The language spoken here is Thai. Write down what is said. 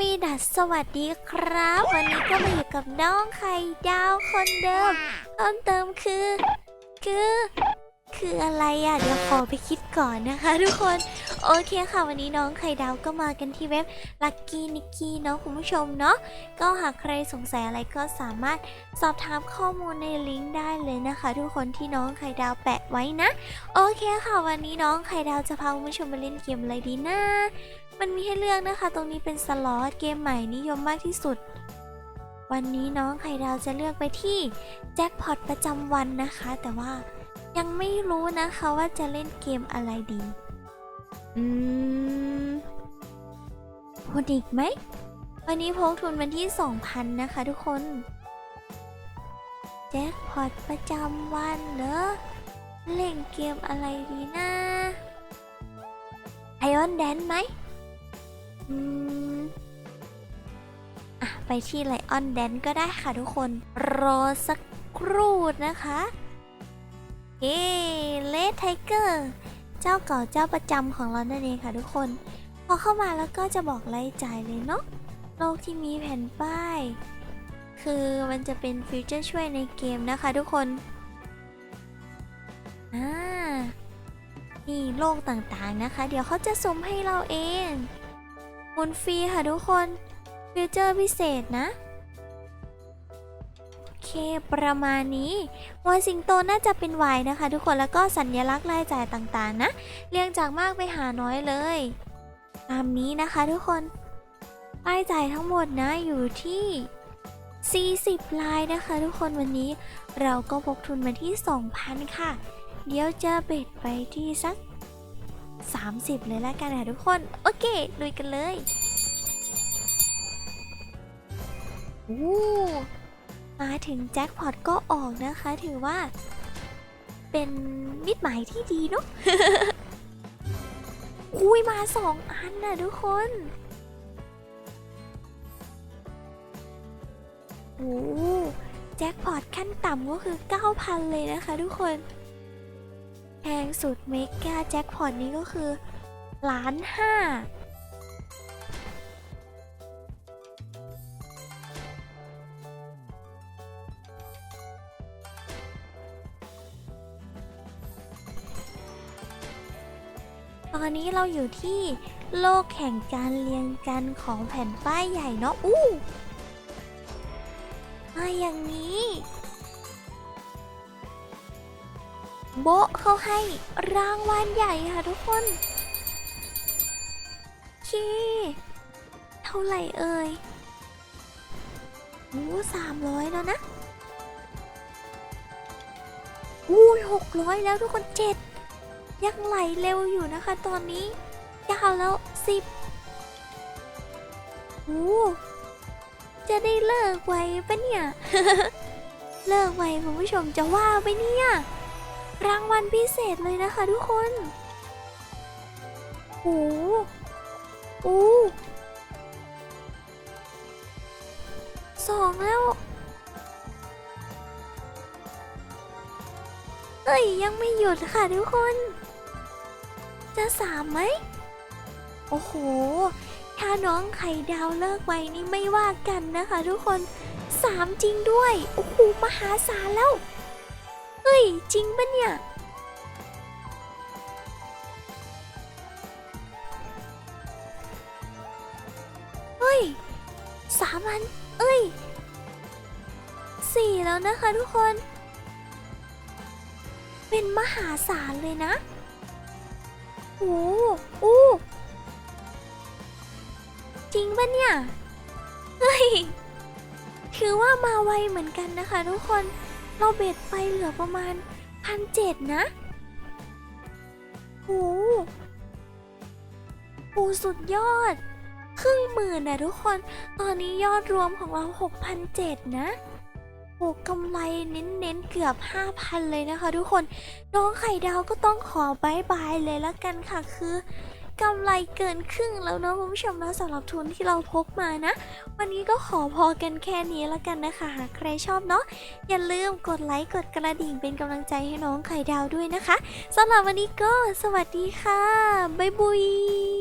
วีดัสสวัสดีครับ วันนี้ก็มาอยู่กับน้องไข่ดาวคนเดิมเพิ่มเติมคือ คือ คืออะไรอะ เดี๋ยวขอไปคิดก่อนนะคะทุกคน โอเคค่ะ วันนี้น้องไข่ดาวก็มากันที่เว็บ Lucky Nicky เนาะคุณผู้ชมเนาะก็หากใครสงสัยอะไรก็สามารถสอบถามข้อมูลในลิงก์ได้เลยนะคะ ทุกคนที่น้องไข่ดาวแปะไว้นะ โอเคค่ะ วันนี้น้องไข่ดาวจะพาคุณผู้ชมมาเล่นเกมอะไรดีนะ มันมีให้เลือกนะคะ ตรงนี้เป็นสล็อตเกมใหม่นิยมมากที่สุด วันนี้น้องไข่ดาวจะเลือกไปที่แจ็คพอตประจำวันนะคะ แต่ว่ายังไม่รู้นะคะว่าจะเล่นเกมอะไรดี อืมพูดอีกไหม วันนี้พกทุนมาที่ 2,000 นะคะทุกคน แจ็คพอตประจำวันเหรอเล่นเกมอะไรดีนะไอออนแดนไหม อะ ไปที่ไลออนแดนก็ได้ค่ะทุกคน รอสักครู่นะคะเฮ้เลดไทเกอร์เจ้าเก่าเจ้าประจำของเรานั่นเองค่ะทุกคน พอเข้ามาแล้วก็จะบอกไล่จ่ายเลยเนาะโลกที่มีแผ่นป้าย คือมันจะเป็นฟิวเจอร์ช่วยในเกมนะคะทุกคนอ่านี่โลกต่างๆนะคะ เดี๋ยวเขาจะสุ่มให้เราเอง หมุนฟรีค่ะทุกคนฟิวเจอร์พิเศษนะ โอเคประมาณนี้วอยสิงโตน่าจะเป็นวายนะคะ ทุกคนแล้วก็สัญลักษณ์รายจ่ายต่างๆนะ เรียงจากมากไปหาน้อยเลย ตามนี้นะคะทุกคนรายจ่ายทั้งหมดนะอยู่ที่ 40 ลายนะคะ ทุกคนวันนี้เราก็พกทุนมาที่ 2,000 ค่ะ เดี๋ยวจะเบ็ดไปที่สัก 30 เลยแล้วกันค่ะทุกคน โอเคลุยกันเลยอู้มาถึงแจ็คพอตก็ออกนะคะ ถือว่า เป็นมิตรหมายที่ดีเนาะคุยมาสองอันน่ะทุกคนโอ้แจ็คพอตขั้นต่ำก็คือ 9,000 เลยนะคะทุกคน แพงสุดเมกาแจ็คพอตนี้ก็คือล้านห้าตอนนี้เราอยู่ที่โลกแห่งการเรียงกันของแผ่นป้ายใหญ่เนาะอู้มาอย่างนี้ โบะเขาให้รางวัลใหญ่ค่ะทุกคนเคเท่าไหร่เอ่ยโอ้สามร้อยแล้วนะอุ้หกร้อยแล้วทุกคนเจ็ดยังไหลเร็วอยู่นะคะ ตอนนี้เก้าแล้วสิบโอ้จะได้เลิกไวปะเนี่ย เลิกไวคุณผู้ชมจะว่าไปเนี่ย รางวัลพิเศษเลยนะคะทุกคนโอ้โอ้สองแล้ว เอ้ย ยังไม่หยุดค่ะทุกคน จะสามไหม โอ้โห ถ้าน้องไข่ดาวเลิกไว้นี่ไม่ว่ากันนะคะทุกคนสามจริงด้วย โอ้โห มหาศาลแล้ว เฮ้ย จริงปะเนี่ย เฮ้ยสามอัน เอ้ยสี่แล้วนะคะทุกคน เป็นมหาศาลเลยนะโอ้โอ้จริงปะเนี่ย เฮ้ย ถือว่ามาไวเหมือนกันนะคะทุกคน เราเบ็ดไปเหลือประมาณพันเจ็ดนะโอ้โหสุดยอด ครึ่งหมื่นนะทุกคน ตอนนี้ยอดรวมของเรา6,007นะโอ้กำไรเน้นๆเกือบ 5,000 เลยนะคะทุกคน น้องไข่ดาวก็ต้องขอบายบายเลยละกันค่ะคือ กำไรเกินครึ่งแล้วเนาะคุณผู้ชมนะสำหรับทุนที่เราพกมานะ วันนี้ก็ขอพอกันแค่นี้แล้วกันนะคะ หากใครชอบเนาะอย่าลืมกดไลค์กดกระดิ่งเป็นกำลังใจให้น้องไข่ดาวด้วยนะคะสำหรับวันนี้ก็สวัสดีค่ะบ๊ายบุย